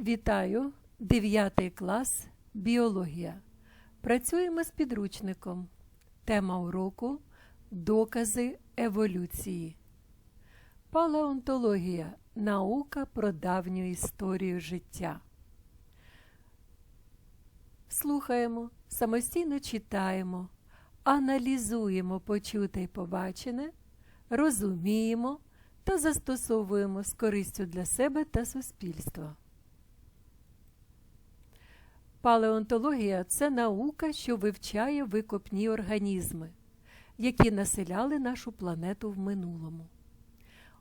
Вітаю, 9 клас, біологія. Працюємо з підручником. Тема уроку Докази еволюції. Палеонтологія наука про давню історію життя. Слухаємо, самостійно читаємо, аналізуємо почуте й побачене, розуміємо та застосовуємо з користю для себе та суспільства. Палеонтологія це наука, що вивчає викопні організми, які населяли нашу планету в минулому.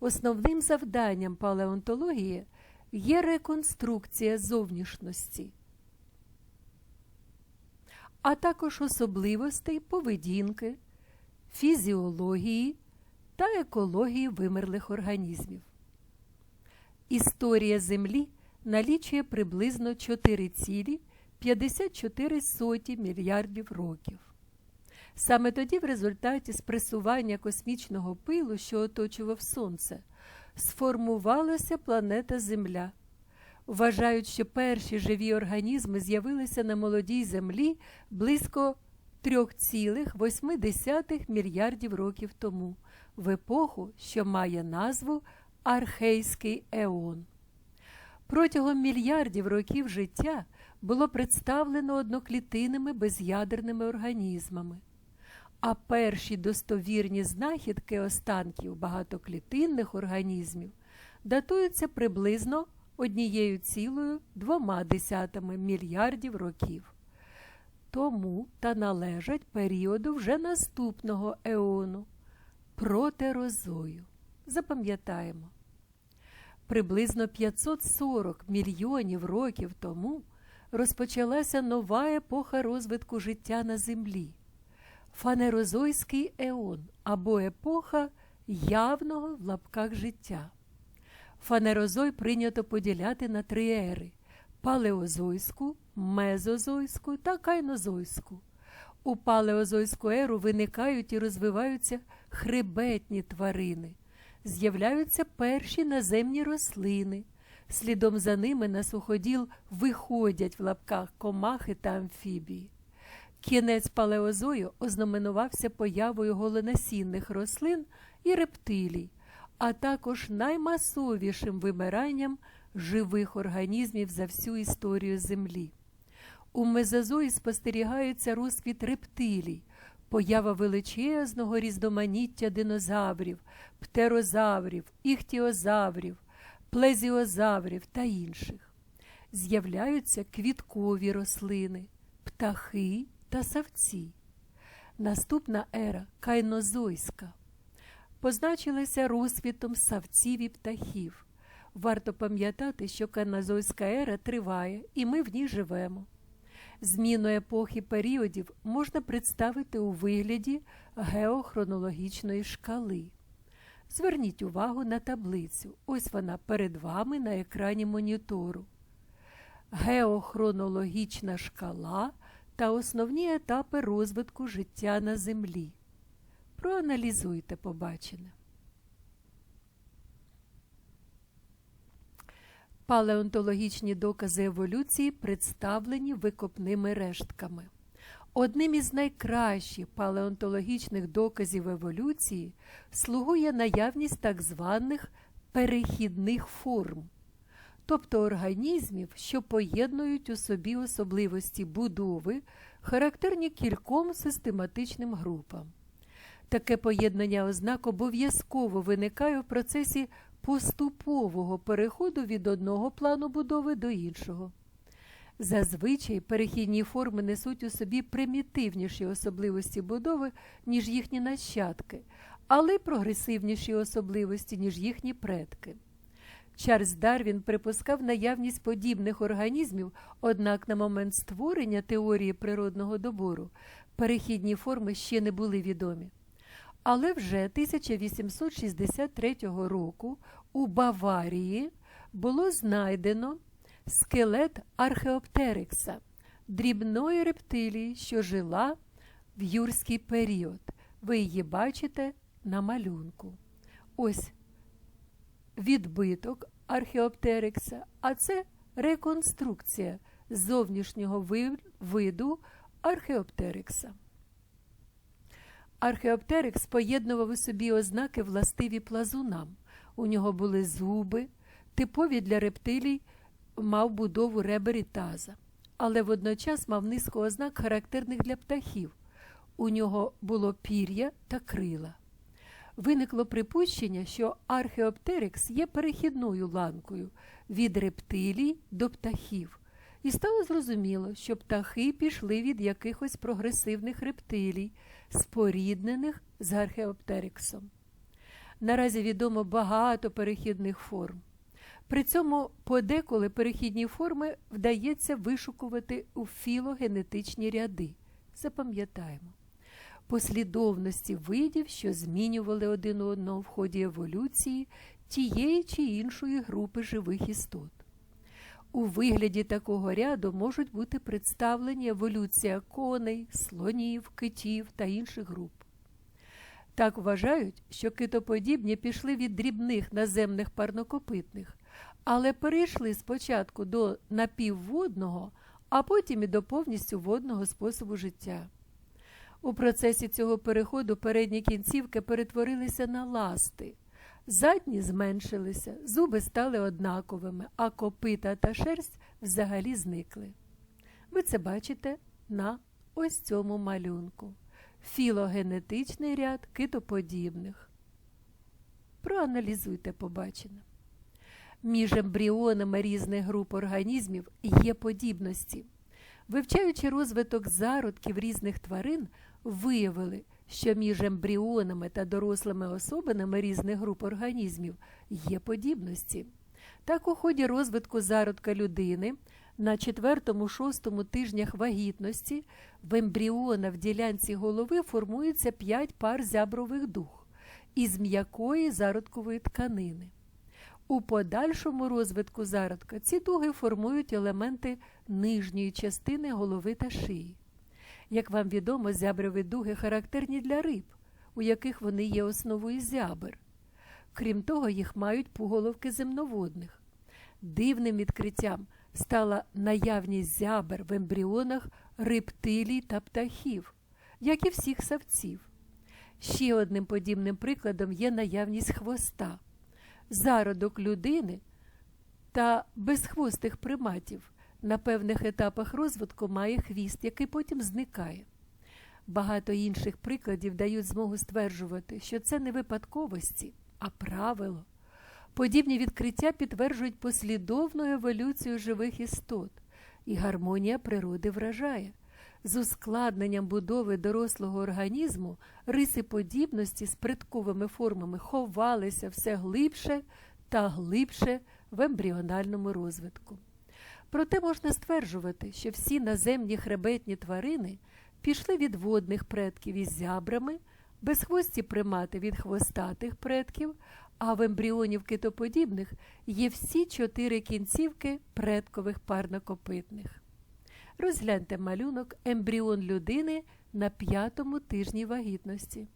Основним завданням палеонтології є реконструкція зовнішності, а також особливостей поведінки, фізіології та екології вимерлих організмів. Історія Землі налічує приблизно 4,54 мільярдів років. Саме тоді, в результаті спресування космічного пилу, що оточував Сонце, сформувалася планета Земля. Вважають, що перші живі організми з'явилися на молодій землі близько 3,8 мільярдів років тому, в епоху, що має назву Архейський еон. Протягом мільярдів років життя було представлено одноклітинними без'ядерними організмами, а перші достовірні знахідки останків багатоклітинних організмів датуються приблизно однією цілою двома десятими мільярдів років. Тому та належать періоду вже наступного еону протерозою. Запам'ятаємо, приблизно 540 мільйонів років тому розпочалася нова епоха розвитку життя на Землі фанерозойський еон або епоха явного в лапках життя. Фанерозой прийнято поділяти на три ери палеозойську, мезозойську та кайнозойську. У палеозойську еру виникають і розвиваються хребетні тварини, з'являються перші наземні рослини. Слідом за ними на суходіл виходять в лапках комахи та амфібії. Кінець палеозою ознаменувався появою голенасінних рослин і рептилій, а також наймасовішим вимиранням живих організмів за всю історію Землі. У мезозої спостерігається розквіт рептилій, поява величезного різноманіття динозаврів, птерозаврів, іхтіозаврів, плезіозаврів та інших. З'являються квіткові рослини, птахи та савці. Наступна ера кайнозойська позначилася розквітом савців і птахів. Варто пам'ятати, що кайнозойська ера триває, і ми в ній живемо. Зміну епохи періодів можна представити у вигляді геохронологічної шкали. Зверніть увагу на таблицю. Ось вона перед вами на екрані монітору. Геохронологічна шкала та основні етапи розвитку життя на Землі. Проаналізуйте побачене. Палеонтологічні докази еволюції представлені викопними рештками. Одним із найкращих палеонтологічних доказів еволюції слугує наявність так званих перехідних форм, тобто організмів, що поєднують у собі особливості будови, характерні кільком систематичним групам. Таке поєднання ознак обов'язково виникає в процесі поступового переходу від одного плану будови до іншого. Зазвичай перехідні форми несуть у собі примітивніші особливості будови, ніж їхні нащадки, але прогресивніші особливості, ніж їхні предки. Чарльз Дарвін припускав наявність подібних організмів, однак на момент створення теорії природного добору перехідні форми ще не були відомі. Але вже 1863 року у Баварії було знайдено скелет археоптерикса, дрібної рептилії, що жила в юрський період. Ви її бачите на малюнку. Ось відбиток археоптерикса, а це реконструкція зовнішнього виду археоптерикса. Археоптерикс поєднував у собі ознаки властиві плазунам. У нього були зуби, типові для рептилій мав будову ребер і таза, але водночас мав низку ознак, характерних для птахів. У нього було пір'я та крила. Виникло припущення, що археоптерикс є перехідною ланкою від рептилій до птахів, і стало зрозуміло, що птахи пішли від якихось прогресивних рептилій, споріднених з археоптериксом. Наразі відомо багато перехідних форм. При цьому подеколи перехідні форми вдається вишукувати у філогенетичні ряди. Запам'ятаємо. Послідовності видів, що змінювали один одного в ході еволюції тієї чи іншої групи живих істот. У вигляді такого ряду можуть бути представлені еволюція коней, слонів, китів та інших груп. Так вважають, що китоподібні пішли від дрібних наземних парнокопитних, але перейшли спочатку до напівводного, а потім і до повністю водного способу життя. У процесі цього переходу передні кінцівки перетворилися на ласти, задні зменшилися, зуби стали однаковими, а копита та шерсть взагалі зникли. Ви це бачите на ось цьому малюнку. Філогенетичний ряд китоподібних. Проаналізуйте побачене. Між ембріонами різних груп організмів є подібності. Вивчаючи розвиток зародків різних тварин, виявили, що між ембріонами та дорослими особинами різних груп організмів є подібності. Так, у ході розвитку зародка людини на 4-6 тижнях вагітності в ембріона в ділянці голови формується 5 пар зябрових дух із м'якої зародкової тканини. У подальшому розвитку зародка ці дуги формують елементи нижньої частини голови та шиї. Як вам відомо, зяброві дуги характерні для риб, у яких вони є основою зябр. Крім того, їх мають пуголовки земноводних. Дивним відкриттям стала наявність зябр в ембріонах рептилій та птахів, як і всіх савців. Ще одним подібним прикладом є наявність хвоста. Зародок людини та безхвостих приматів на певних етапах розвитку має хвіст, який потім зникає. Багато інших прикладів дають змогу стверджувати, що це не випадковості, а правило. Подібні відкриття підтверджують послідовну еволюцію живих істот, і гармонія природи вражає. З ускладненням будови дорослого організму риси подібності з предковими формами ховалися все глибше та глибше в ембріональному розвитку. Проте можна стверджувати, що всі наземні хребетні тварини пішли від водних предків із зябрами, безхвості примати від хвостатих предків, а в ембріонів китоподібних є всі чотири кінцівки предкових парнокопитних. Розгляньте малюнок ембріон людини на п'ятому тижні вагітності.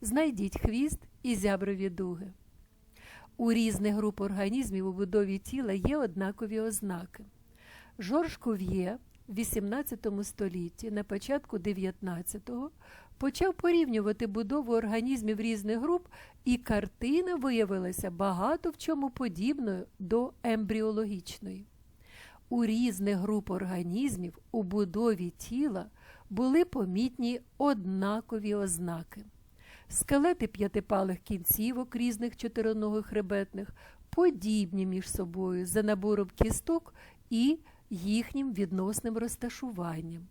Знайдіть хвіст і зяброві дуги. У різних груп організмів у будові тіла є однакові ознаки. Жорж Кув'є в 18 столітті, на початку 19-го, почав порівнювати будову організмів різних груп, і картина виявилася багато в чому подібною до ембріологічної. У різних груп організмів у будові тіла були помітні однакові ознаки. Скелети п'ятипалих кінцівок різних чотироногих хребетних подібні між собою за набором кісток і їхнім відносним розташуванням.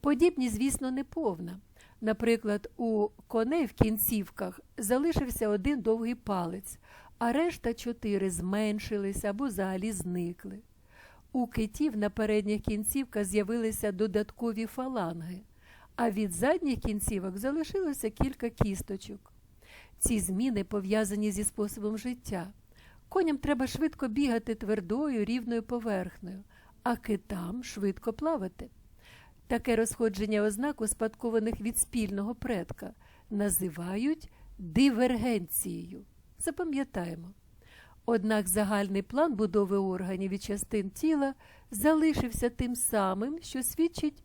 Подібні, звісно, не повна. Наприклад, у коней в кінцівках залишився один довгий палець, а решта чотири зменшилися або взагалі зникли. У китів на передніх кінцівках з'явилися додаткові фаланги, а від задніх кінцівок залишилося кілька кісточок. Ці зміни пов'язані зі способом життя. Коням треба швидко бігати твердою рівною поверхнею, а китам швидко плавати. Таке розходження ознак, успадкованих від спільного предка, називають дивергенцією. Запам'ятаємо, Однак загальний план будови органів і частин тіла залишився тим самим, що свідчить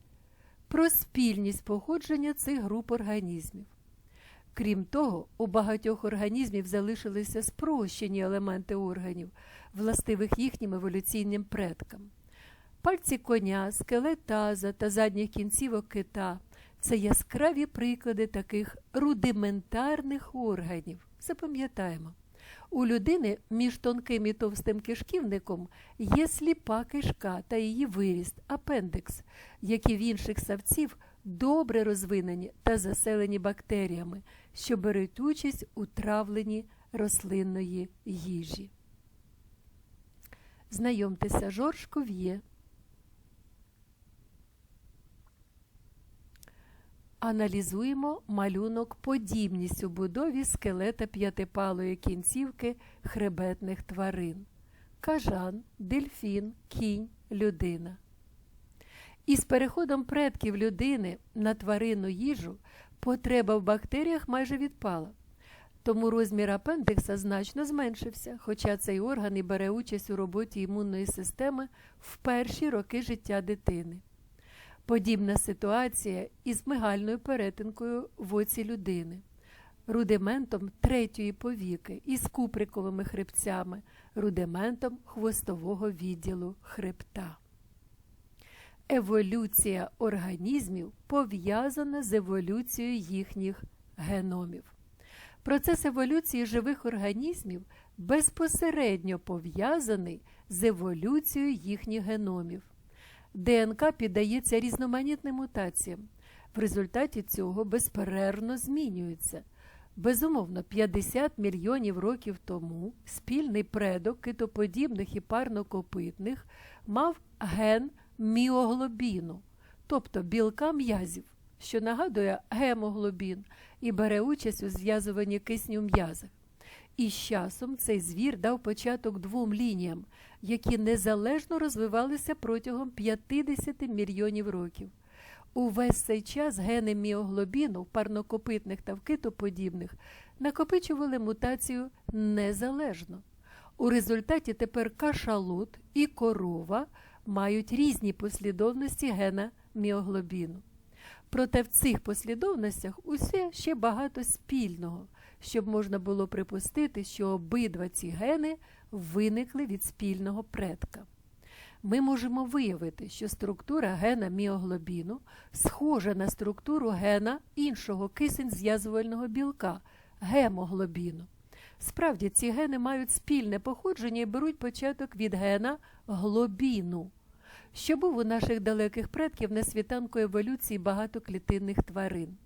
про спільність походження цих груп організмів. Крім того, у багатьох організмів залишилися спрощені елементи органів, властивих їхнім еволюційним предкам. Пальці коня, скелет таза та задніх кінцівок кита це яскраві приклади таких рудиментарних органів. Запам'ятаємо. У людини між тонким і товстим кишківником є сліпа кишка та її виріст, апендикс, які в інших савців добре розвинені та заселені бактеріями, що беруть участь у травленні рослинної їжі. Знайомтеся, Жорж Ков'є. Аналізуємо малюнок подібність у будові скелета п'ятипалої кінцівки хребетних тварин кажан, дельфін, кінь, людина. Із переходом предків людини на тваринну їжу потреба в бактеріях майже відпала. Тому розмір апендикса значно зменшився, хоча цей орган і бере участь у роботі імунної системи в перші роки життя дитини. Подібна ситуація із мигальною перетинкою в оці людини, рудиментом третьої повіки із куприковими хребцями, рудиментом хвостового відділу хребта. Еволюція організмів пов'язана з еволюцією їхніх геномів. Процес еволюції живих організмів безпосередньо пов'язаний з еволюцією їхніх геномів. ДНК піддається різноманітним мутаціям. В результаті цього безперервно змінюється. Безумовно, 50 мільйонів років тому спільний предок китоподібних і парнокопитних мав ген міоглобіну, тобто білка м'язів, що нагадує гемоглобін і бере участь у зв'язуванні кисню в м'язах. І з часом цей звір дав початок двом лініям, які незалежно розвивалися протягом 50 мільйонів років. Увесь цей час гени міоглобіну парнокопитних та в китоподібних накопичували мутацію незалежно. У результаті тепер кашалот і корова мають різні послідовності гена міоглобіну. Проте в цих послідовностях усе ще багато спільного, щоб можна було припустити, що обидва ці гени виникли від спільного предка. Ми можемо виявити, що структура гена міоглобіну схожа на структуру гена іншого кисень зв'язувального білка гемоглобіну. Справді, ці гени мають спільне походження і беруть початок від гена глобіну, що був у наших далеких предків на світанку еволюції багатоклітинних тварин.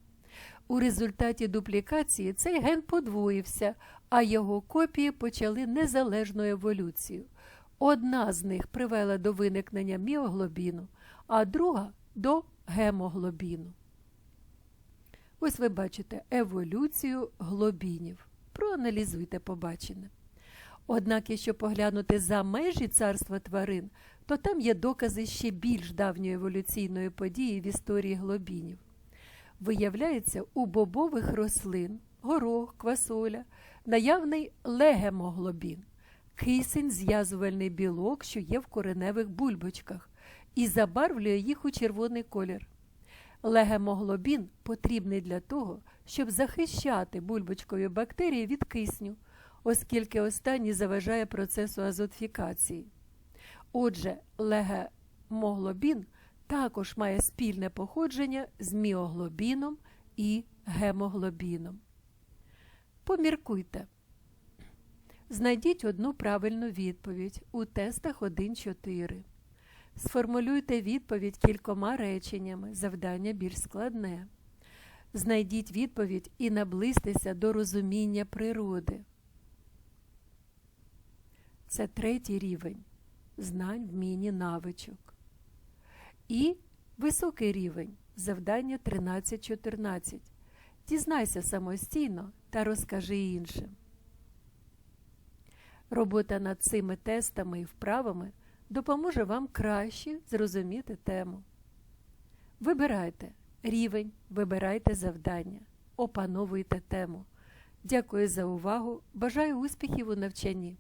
У результаті дуплікації цей ген подвоївся, а його копії почали незалежну еволюцію. Одна з них привела до виникнення міоглобіну, а друга до гемоглобіну. Ось ви бачите еволюцію глобінів. Проаналізуйте побачене. Однак, якщо поглянути за межі царства тварин, то там є докази ще більш давньої еволюційної події в історії глобінів. Виявляється, у бобових рослин, горох, квасоля, наявний легемоглобін, кисень зв'язувальний білок, що є в кореневих бульбочках, і забарвлює їх у червоний колір. Легемоглобін потрібний для того, щоб захищати бульбочкові бактерії від кисню, оскільки останній заважає процесу азотфікації. Отже, легемоглобін також має спільне походження з міоглобіном і гемоглобіном. Поміркуйте. Знайдіть одну правильну відповідь у тестах 1.4. Сформулюйте відповідь кількома реченнями. Завдання більш складне. Знайдіть відповідь і наблизьтеся до розуміння природи. Це третій рівень знань, вміння, навичок. І високий рівень завдання 13-14. Дізнайся самостійно та розкажи іншим. Робота над цими тестами і вправами допоможе вам краще зрозуміти тему. Вибирайте рівень, вибирайте завдання, опановуйте тему. Дякую за увагу. Бажаю успіхів у навчанні.